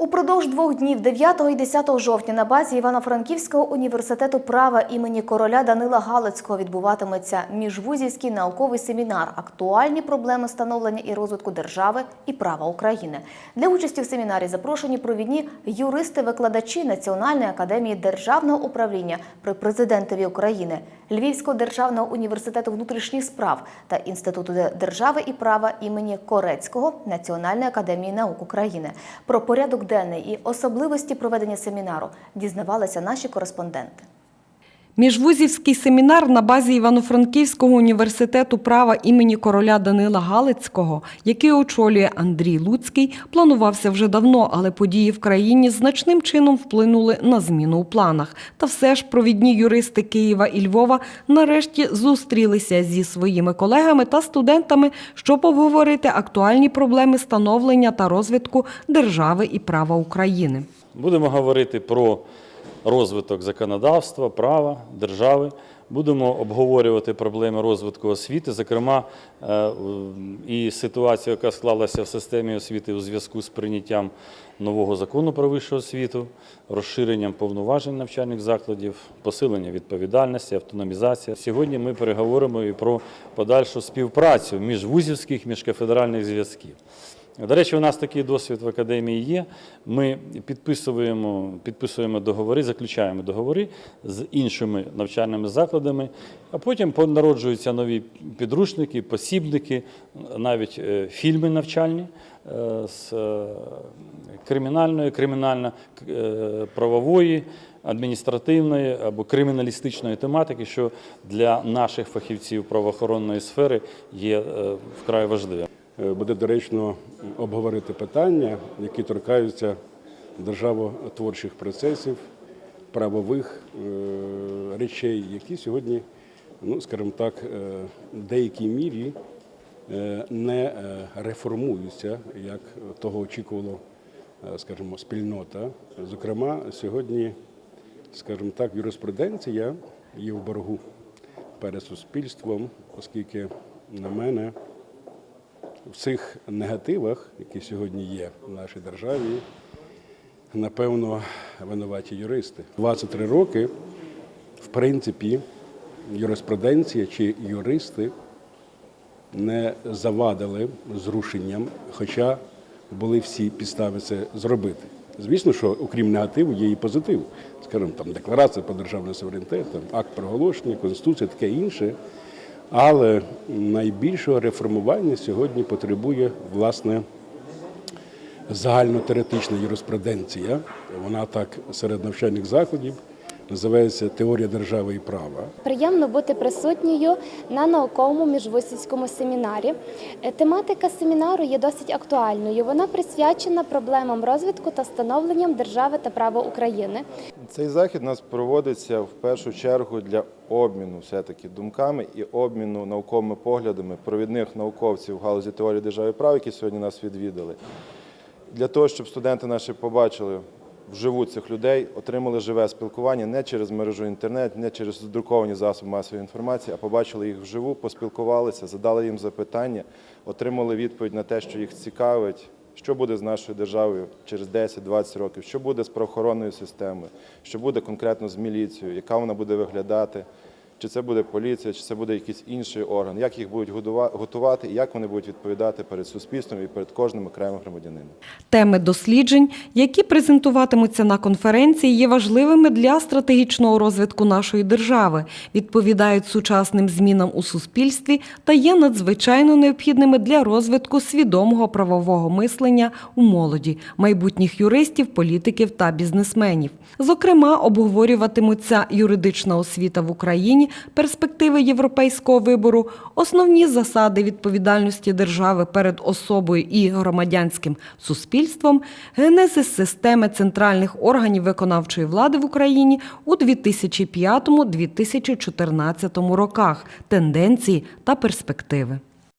Упродовж двох днів 9 і 10 жовтня на базі Івано-Франківського університету права імені короля Данила Галицького відбуватиметься міжвузівський науковий семінар Актуальні проблеми становлення і розвитку держави і права України. Для участі в семінарі запрошені провідні юристи-викладачі Національної академії державного управління при президентові України, Львівського державного університету внутрішніх справ та Інституту держави і права імені Корецького Національної академії наук України. Про порядок денний і особливості проведення семінару дізнавалися наші кореспонденти. Міжвузівський семінар на базі Івано-Франківського університету права імені короля Данила Галицького, який очолює Андрій Луцький, планувався вже давно, але події в країні значним чином вплинули на зміну у планах. Та все ж провідні юристи Києва і Львова нарешті зустрілися зі своїми колегами та студентами, щоб обговорити актуальні проблеми становлення та розвитку держави і права України. Будемо говорити про розвиток законодавства, права, держави. Будемо обговорювати проблеми розвитку освіти, зокрема, е, і ситуацію, яка склалася в системі освіти у зв'язку з прийняттям нового закону про вищу освіту, розширенням повноважень навчальних закладів, посилення відповідальності, автономізація. Сьогодні ми переговоримо і про подальшу співпрацю між вузівських, міжкафедральних зв'язків. До речі, у нас такий досвід в академії є. Ми підписуємо, підписуємо договори, заключаємо договори з іншими навчальними закладами, а потім народжуються нові підручники, посібники, навіть е, фільми навчальні е, з е, кримінальної, кримінально-правової, адміністративної або криміналістичної тематики, що для наших фахівців правоохоронної сфери є вкрай важливим. Е, буде доречно обговорити питання, які торкаються державотворчих процесів, правових е, речей, які сьогодні, ну скажімо так, е, в деякій мірі не реформуються, як того очікувало, скажімо, спільнота. Зокрема, сьогодні, скажімо так, юриспруденція є в боргу перед суспільством, оскільки на мене в цих негативах, які сьогодні є в нашій державі, напевно, винуваті юристи. 23 роки, в принципі, юриспруденція чи юристи не завадили зрушенням, хоча були всі підстави це зробити. Звісно, що окрім негативу є і позитив. Скажімо, там декларація про державний суверенітет, там, акт проголошення, конституція, таке інше. Але найбільшого реформування сьогодні потребує власне загальнотеретична юриспруденція. Вона так серед навчальних закладів називається Теорія держави і права. Приємно бути присутньою на науковому міжвузівському семінарі. Е, Тематика семінару є досить актуальною. Вона присвячена проблемам розвитку та становленням держави та права України. Цей захід у нас проводиться в першу чергу для обміну все-таки думками і обміну науковими поглядами провідних науковців в галузі теорії держави і права, які сьогодні нас відвідали. Для того, щоб студенти наші побачили вживу цих людей, отримали живе спілкування не через мережу інтернет, не через друковані засоби масової інформації, а побачили їх вживу, поспілкувалися, задали їм запитання, отримали відповідь на те, що їх цікавить. Що буде з нашою державою через 10-20 років? Що буде з правоохоронною системою? Що буде конкретно з міліцією? Яка вона буде виглядати? Чи це буде поліція, чи це буде якийсь інший орган? Як їх будуть готувати і як вони будуть відповідати перед суспільством і перед кожним окремим громадянином? Теми досліджень, які презентуватимуться на конференції, є важливими для стратегічного розвитку нашої держави, відповідають сучасним змінам у суспільстві та є надзвичайно необхідними для розвитку свідомого правового мислення у молоді, майбутніх юристів, політиків та бізнесменів. Зокрема, обговорюватимуться юридична освіта в Україні, перспективи європейського вибору, основні засади відповідальності держави перед особою і громадянським суспільством, генезис системи центральних органів виконавчої влади в Україні у 2005-2014 роках, тенденції та перспективи.